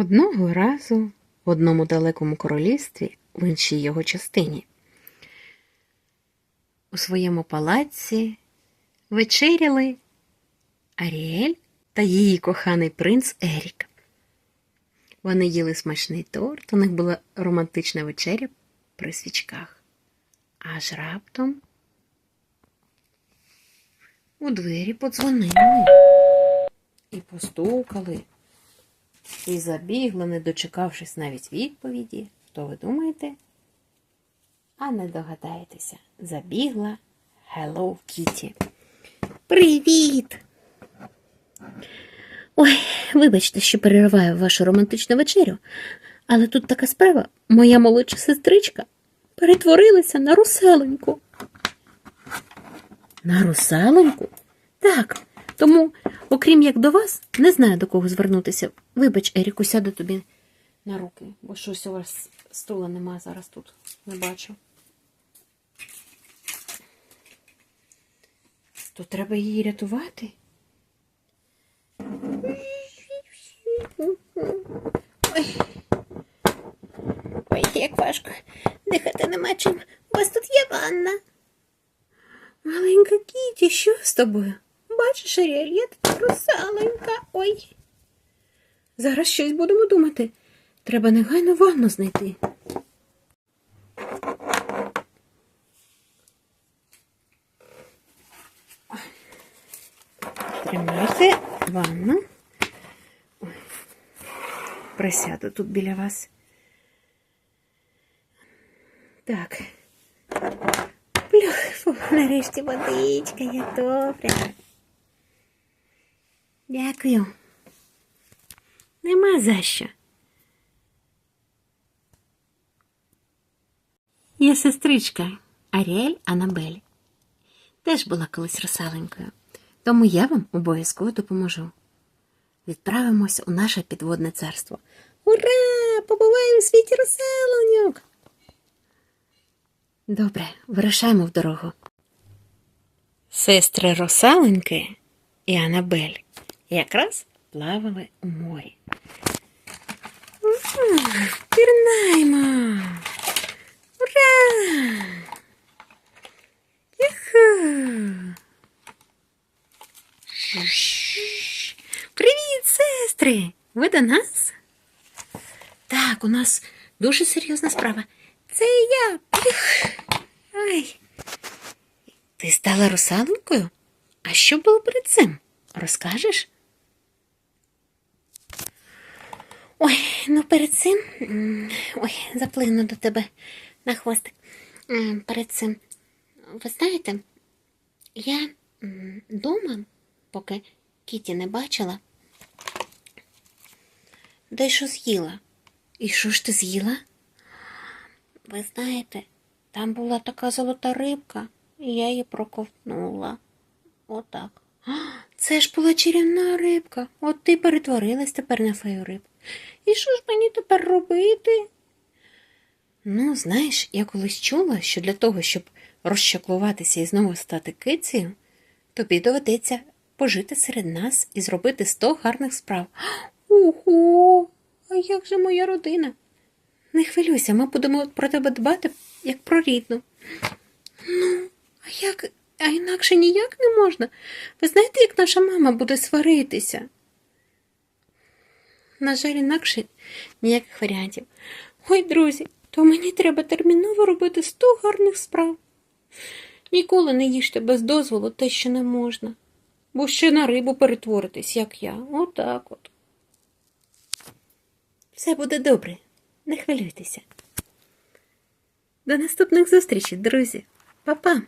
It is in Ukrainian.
Одного разу в одному далекому королівстві, в іншій його частині, у своєму палаці вечеряли Аріель та її коханий принц Ерік. Вони їли смачний торт, у них була романтична вечеря при свічках. Аж раптом у двері подзвонили і постукали. І забігла, не дочекавшись навіть відповіді. Хто ви думаєте? А не догадаєтеся, забігла Hello Kitty. Привіт! Ой, вибачте, що перериваю вашу романтичну вечерю, але тут така справа, моя молодша сестричка перетворилася на русаленьку. На русаленьку? Так. Тому, окрім як до вас, не знаю до кого звернутися. Вибач, Еріку, сяду тобі на руки, бо щось у вас стула нема зараз тут. Не бачу. То треба її рятувати. Ой. Ой, як важко. Дихати нема чим. У вас тут є ванна. Маленька Кіті, що з тобою? Бачиш, Аріель, я тут русаленька. Ой. Зараз щось будемо думати. Треба негайно ванну знайти. Тримайте ванну. Присяду тут біля вас. Так. Плюх, фу, нарешті водичка, як добре. Дякую. Нема за що. Є сестричка Аріель Анабель. Теж була колись русаленькою, тому я вам обов'язково допоможу. Відправимося у наше підводне царство. Ура! Побуваємо у світі русаленьок! Добре, вирушаємо в дорогу. Сестри русаленьки і Анабель якраз плавали у морі. Пірнаємо! Ура! Юху! Привіт, сестри! Ви до нас? Так, у нас дуже серйозна справа. Це я. Ай. Ти стала русалонькою? А що було перед цим? Розкажеш? Ой, ну перед цим. Ой, заплину до тебе на хвостик. Перед цим. Ви знаєте, я дома, поки Кіті не бачила, дещо з'їла. І що ж ти з'їла? Ви знаєте, там була така золота рибка, і я її проковтнула. Отак. Це ж була чарівна рибка. От ти перетворилась тепер на фею риб. І що ж мені тепер робити? Ну, знаєш, я колись чула, що для того, щоб розчаклуватися і знову стати кицею, тобі доведеться пожити серед нас і зробити сто гарних справ. Ого, а як же моя родина? Не хвилюйся, ми будемо про тебе дбати, як про рідну. Ну, а як, а інакше ніяк не можна. Ви знаєте, як наша мама буде сваритися? На жаль, інакше ніяких варіантів. Ой, друзі, то мені треба терміново робити сто гарних справ. Ніколи не їжте без дозволу те, що не можна, бо ще на рибу перетворитись, як я. Отак от. Все буде добре, не хвилюйтеся. До наступних зустрічей, друзі. Па-па!